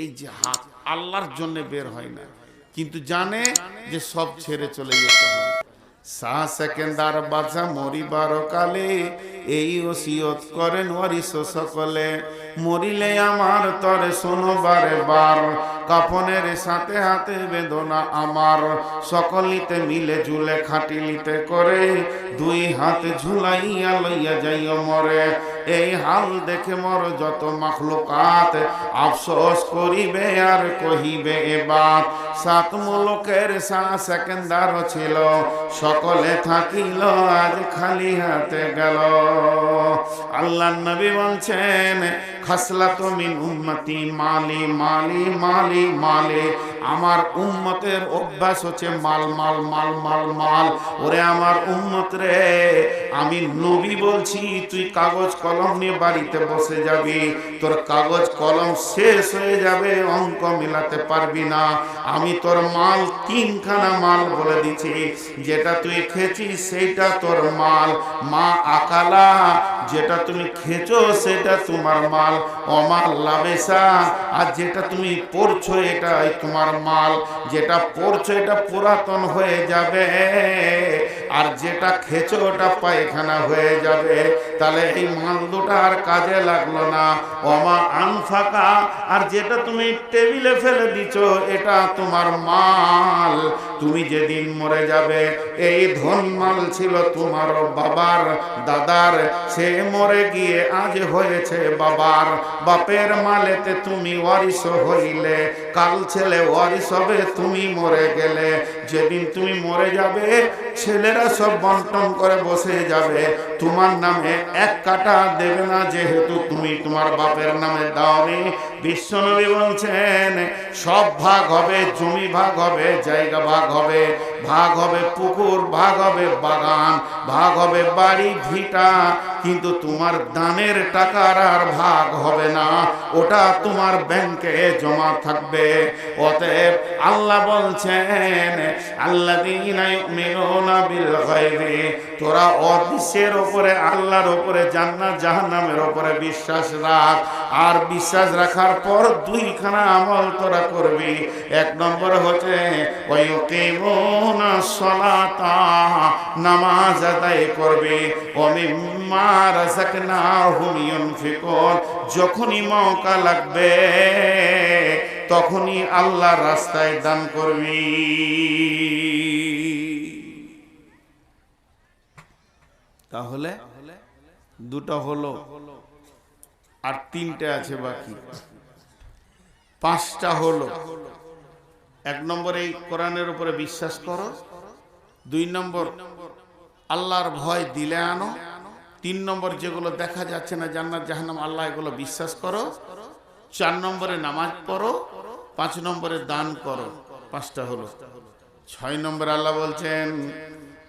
এই যে হাত আল্লাহর জন্য বের হয় না। কিন্তু জানে যে সব ছেড়ে চলে যেতে হবে। সা সেকেন্দার বাজা মরিবার কালে, এই ওসিয়ত করেন ওয়ারিস সকলে। মরিলে আমার তরে শোনবারে বার কাপনের সাথে হাতে বেদনা আমার। সকলিতে মিলে ঝুলে খাটিলিতে করে, দুই হাত ঝুলাইয়া লইয়া যাইও মরে। এই হাল দেখে মর যত মাখলুকাত। আফসোস করিবে আর কহিবে এবার সাত মুলকের সা সেকেন্দার ছিল, সকলে থাকিল, আজ খালি হাতে গেল। আল্লাহ নবী বলছেন খাসলা মিন উম্মতি মালি মালি মালি, মালে। আমার উম্মতের অভ্যাস হচ্ছে মাল মাল মাল মাল মাল। ওরে আমার উম্মত রে, আমি নবী বলছি, তুই কাগজ কলম নিয়ে বাড়িতে বসে যাবি। তোর কাগজ কলম শেষ হয়ে যাবে, অঙ্ক মিলাতে পারবি না। আমি তোর মাল তিনখানা মাল বলে দিছি যেটা তুই খেয়েছিস, সেইটা তোর মাল। মা আকালা যেটা তুমি খেছো সেটা তোমার মাল। অমাল লাবেসা, আর যেটা তুমি পড়ছো এটাই তোমার মাল। যেটা পড়ছো এটা পুরাতন হয়ে যাবে। আর যেটা খেছো ওটা পায়খানা হয়ে যাবে। তাহলে এই মাল দুটা আর কাজে লাগল না। অমা আনফাকা, আর যেটা তুমি টেবিলে ফেলে দিছো, এটা তোমার মাল। তুমি যেদিন মরে যাবে, এই ধন মাল ছিল তোমার বাবার, দাদার। সে মরে গিয়ে আজ হয়েছে বাবার। বাপের মালেতে তুমি ওয়ারিস হইলে, কাল ছেলে ওয়ারিস হবে, তুমি মরে গেলে। যেদিন তুমি মরে যাবে ছেলেরা সব বন্টন করে বসে যাবে। তোমার নামে এক কাটা দেবে না, যেহেতু তুমি তোমার বাপের নামে দাওনি। বিশ্বনবী বলছেন, সব ভাগ হবে, জমি ভাগ হবে, জায়গা ভাগ হবে। ভাগ হবে পুকুর, ভাগ হবে বাগান, ভাগ হবে বাড়ি, ভিটা। কিন্তু তোমার দানের টাকার আর ভাগ হবে না। ওটা তোমার ব্যাংকে জমা থাকবে। অতএব আল্লাহ বলছেন আল্লাহ তোরা অদৃশ্যের ওপরে, আল্লাহর ওপরে, জান্নাত, জাহান্নামের ওপরে বিশ্বাস রাখ। আর বিশ্বাস রাখার পর দুইখানা আমল তোরা করবি। এক নম্বর হচ্ছে ওয়ায়ুকিমুনা সলাতা, নামাজ আদায় করবি। যখনই মৌকা লাগবে, তখনই আল্লাহর রাস্তায় দান করবি। তাহলে দুটো হলো, আর তিনটে আছে বাকি। পাঁচটা হলো এক নম্বর এই কোরআনের উপরে বিশ্বাস করো দুই নম্বর আল্লাহর ভয় দিলে আনো তিন নম্বর যেগুলো দেখা যাচ্ছে না জান্নাত জাহান্নাম আল্লাহ এগুলো বিশ্বাস করো চার নম্বরে নামাজ পড়ো পাঁচ নম্বরে দান করো পাঁচটা হলো ছয় নম্বর আল্লাহ বলছেন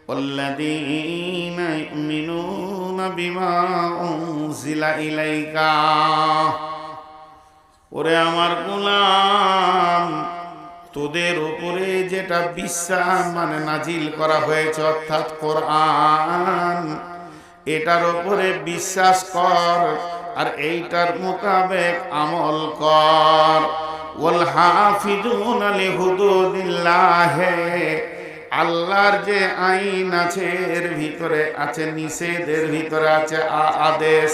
والذين يؤمنون بما أنزل إليك ওরে আমার গোলাম তোদের উপরে যেটা বিশ্বাস মানে নাজিল করা হয়েছে অর্থাৎ কোরআন, এটার উপরে বিশ্বাস কর আর এইটার মোতাবেক আমল কর। ওয়াল হাফিজুন লিহুদুদিল্লাহে, আল্লাহর যে আইন আছে এর ভিতরে আছে, নিষেধের ভিতরে আছে আদেশ।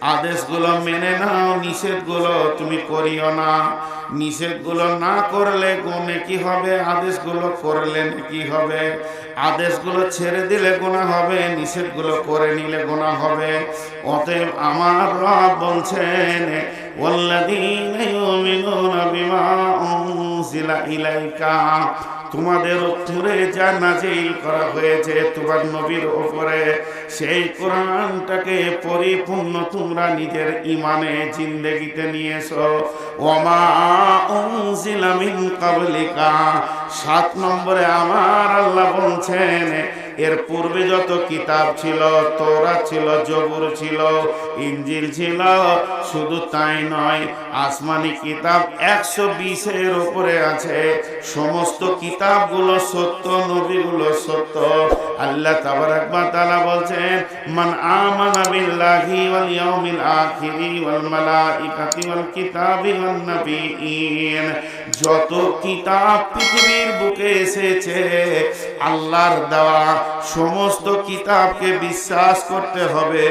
আদেশগুলো মেনে নাও, নিষেধগুলো তুমি করিও না। নিষেধগুলো না করলে গুণে কি হবে? আদেশগুলো করলে কি হবে? আদেশগুলো ছেড়ে দিলে গোনা হবে, নিষেধগুলো করে নিলে গোনা হবে। অতএব আমার রব বলছেন, ওয়াল্লাযীনা ইউমিনুনা বিমা উনজিলা ইলাইকা। তোমাদের উপরে যা নাজিল করা হয়েছে তোমার নবীর ওপরে সেই কোরআনটাকে পরিপূর্ণ তোমরা নিজের ইমানে জিন্দেগিতে নিয়েছো। ওমা মিন কাবলিকা। সাত নম্বরে আমার আল্লাহ বলছেন এর পূর্বে যত কিতাব ছিল, তোরা ছিল জবুর ছিল, ইঞ্জিল ছিল, শুধু তাই নয়, আসমানি কিতাব একশো বিশের উপরে আছে। সমস্ত কিতাবগুলো সত্য, নবীগুলো সত্য। আল্লাহ তাবারাক ওয়া তাআলা বলছেন, মান আমানা বিল্লাহি ওয়াল ইয়াউমিল ওয়াল মালাইকাতি ওয়াল কিতাবি ওয়ান নাবিয়িন যত কিতাব পৃথিবীর বুকে এসেছে, আল্লাহর দেওয়া সমস্ত কিতাবকে বিশ্বাস করতে হবে।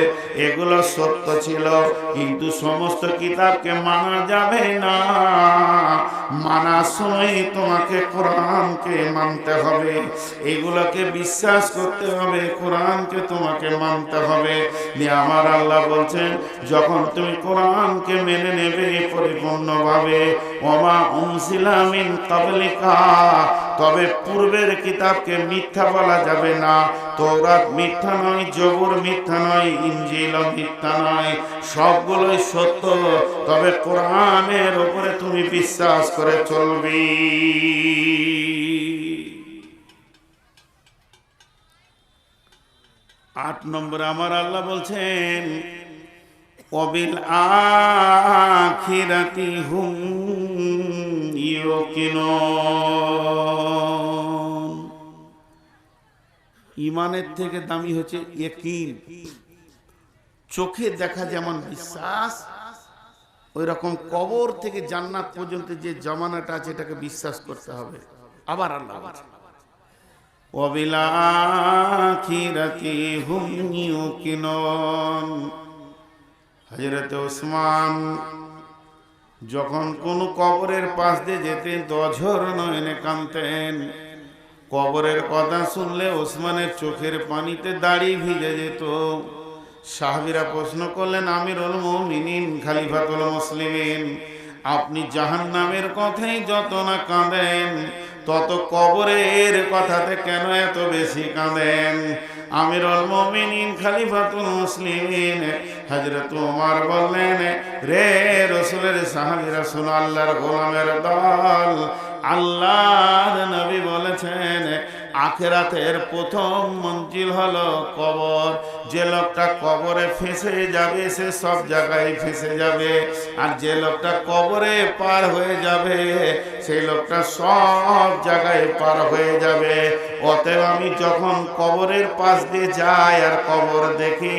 এগুলো সত্য ছিল। কিন্তু সমস্ত কিতাবকে মানা যাবে না। মানার সময় তোমাকে কোরআনকে মানতে হবে। এগুলোকে বিশ্বাস করতে হবে, কোরআনকে তোমাকে মানতে হবে। দিয়ে আমার আল্লাহ বলছেন, যখন তুমি কোরআনকে মেনে নেবে পরিপূর্ণভাবে, ওমা উনসিলামিন কাবলিকা তবে পূর্বের কিতাবকে মিথ্যা বলা যাবে না। তৌরাত মিথ্যা নয় জবুর মিথ্যা নয় ইঞ্জিল মিথ্যা নয় সবগুলোই সত্য। তবে কোরআনের উপরে তুমি বিশ্বাস করে চলবি। আট নম্বর আমার আল্লাহ বলছেন, অবিল আখিরাতি হুম ইমানের থেকে দামি হচ্ছে ইয়কিন। চোখে দেখা যেমন বিশ্বাস ওই রকম কবর থেকে জান্নাত পর্যন্ত যে জমানাটা আছে, এটাকে বিশ্বাস করতে হবে। আবার আল্লাহ ওসমান যখন কোন কবরের পাশ দিয়ে যেতেন, তো অঝর নয়নে কানতেন কবরের কথা শুনলে ওসমানের চোখের পানিতে দাড়ি ভিজে যেত। সাহাবিরা প্রশ্ন করলেন, আমিরুল মুমিনিন, খালিফাতুল মুসলিমিন, আপনি জাহান্নামের কথাই যত না কাঁদেন, তত কবরের কথাতে কেন এত বেশি কাঁদেন? আমিরুল মুমিনিন, খালিফাতুল মুসলিমিন। হযরত ওমর বললেন, রে রাসূলের সাহাবীরা, শুনো আল্লাহর গোলামের দল, আল্লাহর নবী বলেছেন আখেরাতের প্রথম মঞ্জিল হলো কবর। যে লোকটা কবরে ফেসে যাবে, সে সব জায়গায় ফেসে যাবে। আর যে লোকটা কবরে পার হয়ে যাবে, সেই লোকটা সব জায়গায় পার হয়ে যাবে। অতএব আমি যখন কবরের পাশ দিয়ে যাই আর কবর দেখি,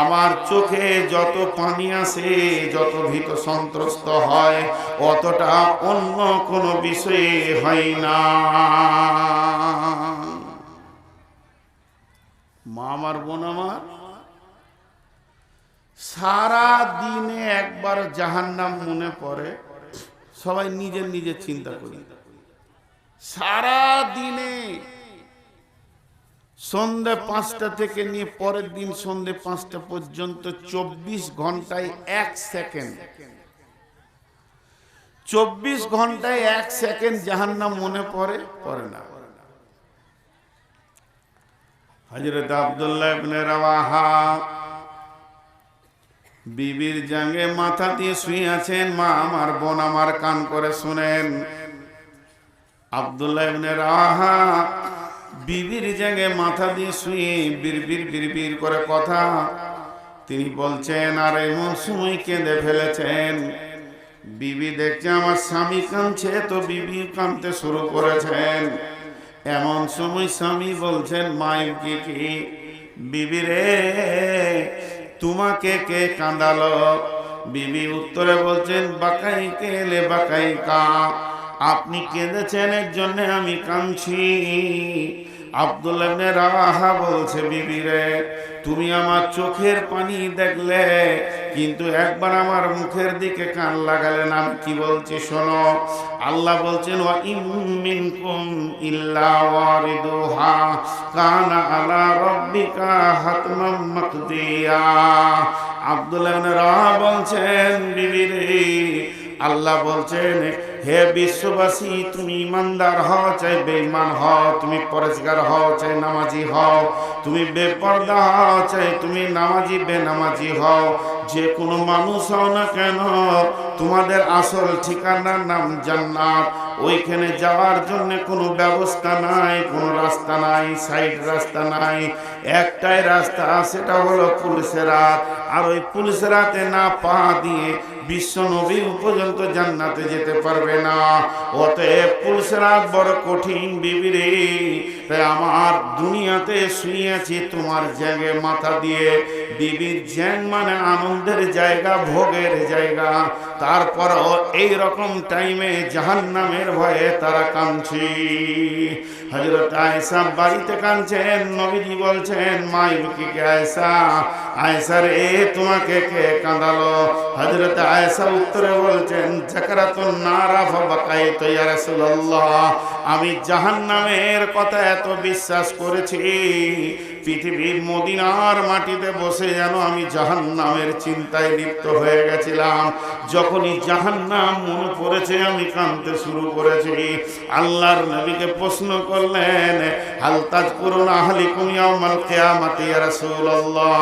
আমার চোখে যত পানি আসে, যত ভীত সন্ত্রস্ত হয়, অতটা অন্য কোনো বিষয়ে হয় না মা আমার বোন আমার। সারা দিনে একবার জাহান্নাম মনে পড়ে। সবাই নিজের নিজের চিন্তা করি। সারা দিনে সন্ধে পাঁচটা থেকে নিয়ে পরের দিন সন্ধে পাঁচটা পর্যন্ত চব্বিশ ঘন্টায় এক সেকেন্ড। চব্বিশ ঘন্টায় এক সেকেন্ড জাহান্নাম মনে পড়ে পড়ে না। হজরত আবদুল্লাহ ইবনে রাওয়াহা। বিবির জাঙ্গে মাথা দিয়ে শুয়ে আছেন, মা আমার বোন আমার কান করে শুনেন। আবদুল্লাহ ইবনে রাওয়াহা বিবির জাঙ্গে মাথা দিয়ে শুয়ে বিড়বির বিড়বির করে কথা তিনি বলছেন, আর, এমন সময় কেঁদে ফেলেছেন। বিবি দেখছে আমার স্বামী কাঁদছে, তো বিবি কাঁদতে শুরু করেছেন। এমন সময় স্বামী বলছেন, মায়ের কি বিবি রে, তোমাকে কে কাঁদালো? বিবি উত্তরে বলছেন, বাকাই কেলে বাকাই কা? আপনি কেঁদেছেন, এর জন্য আমি কাঁদছি। আব্দুল্লাহ রাহা বলছে, বিবি রে, তুমি আমার চোখের পানি দেখলে, কিন্তু একবার আমার মুখের দিকে কান লাগালেন আমি কি বলছি শোনো, আল্লাহ বলছেন, ওয়া ইমিনকুম ইল্লা ওয়ারিদুহা, কানা আলা রাব্বিকা হাতমাম মাকদিয়া। আব্দুল্লাহ ইবনে রাহা বলছেন, বিবি রে আল্লাহ বলছেন, হে বিশ্ববাসী, তুমি ইমানদার হও, চাই বেঈমান হও, তুমি পরেশগার হও, চাই নামাজি হও, তুমি বেপর্দা হও, চাই তুমি নামাজি, বেনামাজি হও যে কোনো মানুষ হও না কেন, তোমাদের আসল ঠিকানার নাম জান্নাত, ওইখানে যাওয়ার জন্য কোনো ব্যবস্থা নাই, কোনো রাস্তা নাই, সাইড রাস্তা নাই, একটাই রাস্তা, সেটা হলো পুলিশের রাত আর ওই পুলিশের রাতে না পা দিয়ে বিশ্ব নবী পর্যন্ত জান্নাতে যেতে পারবে না। অতএব পুরুষরা বড় কঠিন বিবিরে তাই আমার দুনিয়াতে শুয়েছি তোমার জায়গায় মাথা দিয়ে, বিবির জ্যাং মানে আনন্দের জায়গা, ভোগের জায়গা। তারপরও এই রকম টাইমে জাহান্নামের ভয়ে তারা কাঁদছে। হজরত আয়সা বাড়িতে কাঁদছেন, নবীজি বলছেন মাইবুকি কে আয়সা আয়সা রে, তোমাকে কে কাঁদালো? হজরত আয়সা উত্তরে বলছেন, জাকরাতুন নারা ফাবাকাই তো ইয়া রাসূলুল্লাহ, আমি জাহান্নামের কথা এত বিশ্বাস করেছি। পৃথিবীর মদিনার মাটিতে বসে যেন আমি জাহান্নামের চিন্তায় লিপ্ত হয়ে গেছিলাম। যখনই জাহান্নাম মনে পড়েছে, আমি কাঁদতে শুরু করেছি। আল্লাহর নবীকে প্রশ্ন করলেন হালতাজ করুন আহলি কুমিয়া কুমিয়ামাল কেয়ামাতি রাসূলুল্লাহ?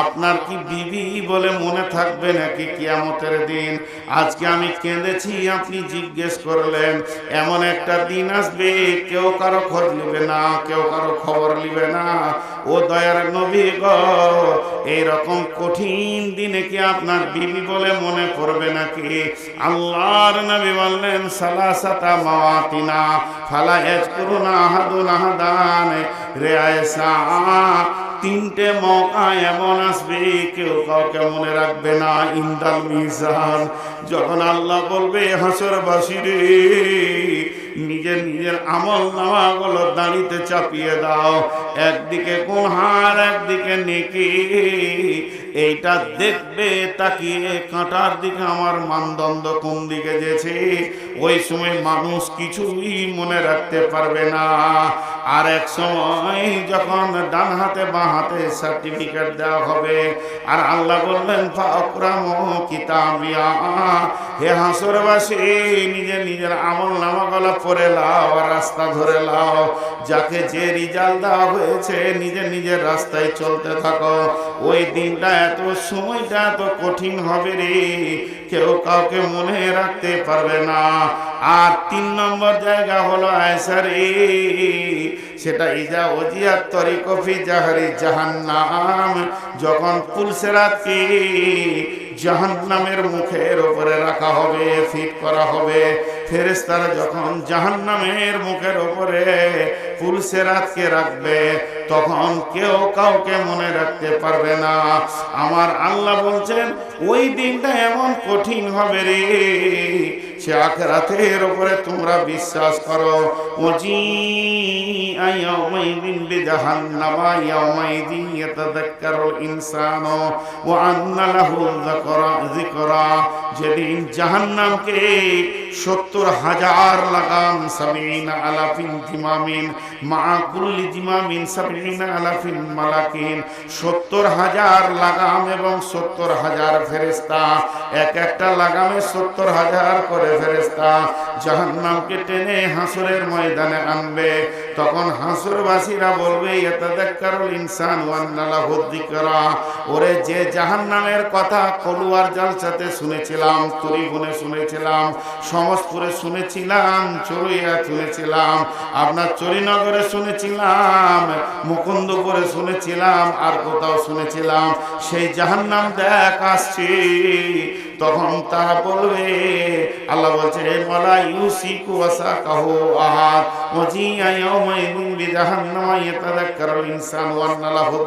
আপনার কি বিবি বলে মনে থাকবে নাকি কিয়ামতের দিন? আজকে আমি কেঁদেছি, আপনি জিজ্ঞেস করলেন, এমন একটা দিন আসবে, কেউ কারও খোঁজ নেবে না, কেউ কারও খবর নিবে না। ও দয়ার নবী গ, এইরকম কঠিন দিনে কি আপনার বিবি বলে মনে পড়বে নাকি? আল্লাহর নবী বললেন, সালাসাতা মাওয়াতিনা, ফালা ইয়াজকুরুনা আহাদুন আহাদান। রে আয়েশা, তিনটে মৌকা এমন আসবে, কেউ কাউকে মনে রাখবে না, ইন্দাল মিজান। যখন আল্লাহ বলবে, হাসরবাসী রে নিজের নিজের আমল নামাগুলো দাঁড়িতে চাপিয়ে দাও। একদিকে গুনহার একদিকে নেকি। এইটা দেখবে, তাকিয়ে কাঁটার দিকে আমার মানদণ্ড কোন দিকে যেছে ওই সময় মানুষ কিছুই মনে রাখতে পারবে না। আর এক সময় যখন ডান হাতে, বাঁ হাতে সার্টিফিকেট দেওয়া হবে, আর আল্লাহ বললেন, ফাকরাম কিতাবিয়া। হে হাসরবাসী নিজের নিজের আমল নামাগুলো পড়ে লাও, আর রাস্তা ধরে লাও। যাকে যে রিজাল্ট দেওয়া হয়েছে নিজের নিজের রাস্তায় চলতে থাকো। ওই দিনটা এত সময়টা এত কঠিন হবে রে। কেউ কাউকে মনে রাখতে পারবে না। আর তিন নম্বর জায়গা হলো আয়সারে সেটা ইজা ওজিয়ার তরিকফি জাহারি জাহান্নাম। যখন পুলসেরাতকে জাহান্নামের মুখের উপরে রাখা হবে, ফিট করা হবে ফেরেস্তারা যখন জাহান্নামের মুখের উপরে পুলসেরাতকে রাখবে, তখন কেউ কাউকে মনে রাখতে পারবে না। আমার আল্লাহ বলছেন, ওই দিনটা এমন কঠিন হবে রে, সে আখরাতের উপরে তোমরা বিশ্বাস করো। ওজি ইয়াউমাইদিন যেদিন জাহান্নামকে সত্তর হাজার লাগাম আলাফিন জিমামিন মা কুল্লি জিমামিন আলাফিন মালাকিন। সত্তর হাজার লাগাম এবং সত্তর হাজার ফেরেস্তা এক একটা লাগামে সত্তর হাজার করে ফেরেস্তা জাহান্নামকে টেনে হাসুরের ময়দানে আনবে। তখন হাসুরবাসীরা বলবে, ইয়াতাদাক্কারুল ইনসান ওয়ান্নালা হুদ্দিকরা ওরে, যে জাহান্নামের কথা কলুয়ার জালসাতে শুনেছিলাম তরিগুনে শুনেছিলাম সমসপুরে শুনেছিলাম, চড়ুইয়া শুনেছিলাম আপনার চরিনগরে শুনেছিলাম মুকুন্দপুরে শুনেছিলাম, আর কোথাও শুনেছিলাম, সেই জাহান্নাম দেখ আসছে। তখন তারা বলবে, আল্লাহ বলছে মালা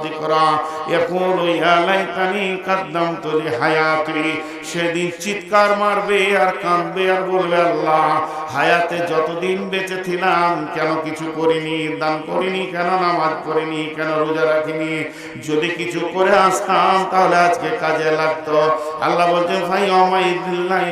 যিকরা, ইয়াকুলু ইয়া লাইতানি কাদ্দামতু লিহায়াতি। সেদিন চিৎকার মারবে আর কাঁদবে আর বলবে, আল্লাহ হায়াতে যতদিন বেঁচে ছিলাম, কেন কিছু করিনি, দান করিনি, কেন নামাজ করিনি কেন রোজা রাখিনি? যদি কিছু করে আসতাম, তাহলে আজকে কাজে লাগতো। আল্লাহ বলছেন ভাই অমাইদুল্লাহ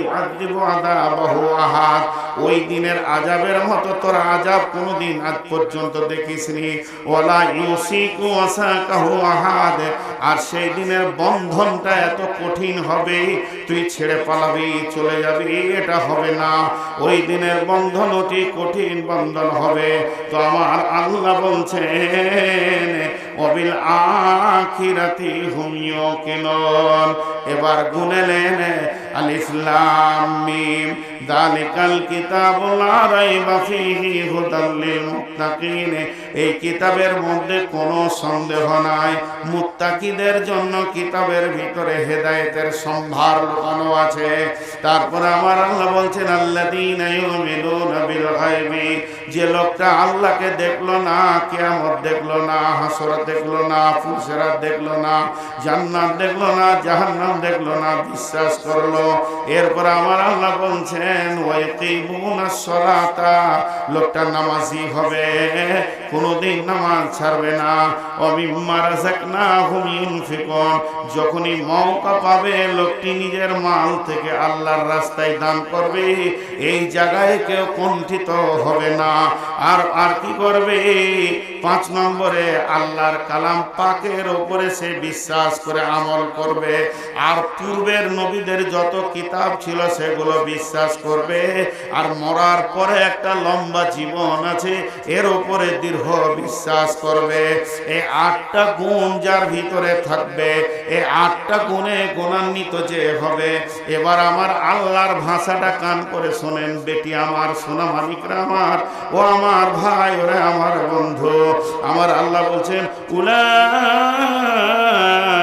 ওই দিনের আজাবের মতো তোর আজাব কোনোদিন আজ পর্যন্ত দেখিসনি। ওলা ইউসিকু আসাকাহু আহাদ। আর সেই দিনের বন্ধনটা এত কঠিন হবে, তুই ছেড়ে পালাবি, চলে যাবি, এটা হবে না। ওই দিনের বন্ধন অতি কঠিন বন্ধন হবে। তো আমার আল্লাহ বলছেন, অবিল আখিরাতি হুমিও কেন এবার গুনেলেন হুদাল লিল মুত্তাকিন। এই কিতাবের মধ্যে কোনো সন্দেহ নাই। মুত্তাকিদের জন্য কিতাবের ভিতরে হেদায়েতের সম্ভার লুকানো আছে। তারপরে আমার আল্লাহ বলছেন বিল গায়বি। যে লোকটা আল্লাহকে দেখল না, কিয়ামত দেখল না হাসর দেখল না দেখল না, জান্নাত দেখল না, জাহান্নাম দেখল না, বিশ্বাস করল এরপর আমার আল্লাহ বলছেন লোকটা নামাজি হবে, কোনোদিন নামাজ ছাড়বে না। যখনই মৌকা পাবে, লোকটি নিজের মাল থেকে আল্লাহর রাস্তায় দান করবে। এই জায়গায় কেউ কণ্ঠিত হবে না। আর আর কি করবে? পাঁচ নম্বরে আল্লাহর কালাম পাকের ওপরে সে বিশ্বাস করে আমল করবে। আর পূর্বের নবীদের যত কিতাব ছিল সেগুলো বিশ্বাস করবে। আর মরার পরে একটা লম্বা জীবন আছে, এর উপরে দীর্ঘ বিশ্বাস করবে। এই আটটা গুণ যার ভিতরে থাকবে এই আটটা গুণে গুণান্বিত যে হবে। এবার আমার আল্লাহর ভাষাটা কান করে শোনেন, বেটি আমার, সোনা মালিকরা আমার, ও আমার ভাই, ওরে আমার বন্ধু। আমার আল্লাহ বলছেন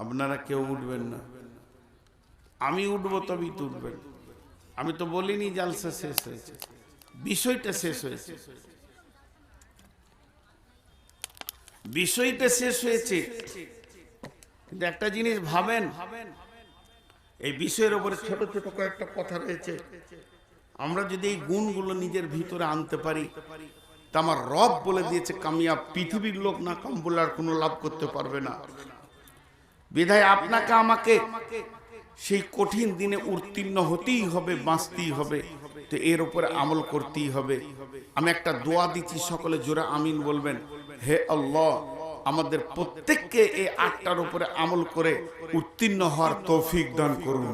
আপনারা কেউ উঠবেন না। আমি উঠবো তবেই তো উঠবেন আমি তো বলিনি জালসা শেষ হয়েছে। বিষয়টা শেষ হয়েছে। বিষয়টা শেষ হয়েছে। কিন্তু একটা জিনিস ভাবেন, এই বিষয়ের উপরে ছোট ছোট কয়েকটা কথা রয়েছে। আমরা যদি এই গুণগুলো নিজের ভিতরে আনতে পারি তা আমার রব বলে দিয়েছে, কামিয়া, পৃথিবীর লোক না কম কোনো লাভ করতে পারবে না। বিধায় আপনাকে আমাকে সেই কঠিন দিনে উত্তীর্ণ হতেই হবে, বাঁচতেই হবে। তো এর উপরে আমল করতেই হবে। আমি একটা দোয়া দিচ্ছি সকলে, জোরে আমিন বলবেন। হে আল্লাহ, আমাদের প্রত্যেককে এই আটটার উপরে আমল করে উত্তীর্ণ হওয়ার তৌফিক দান করুন।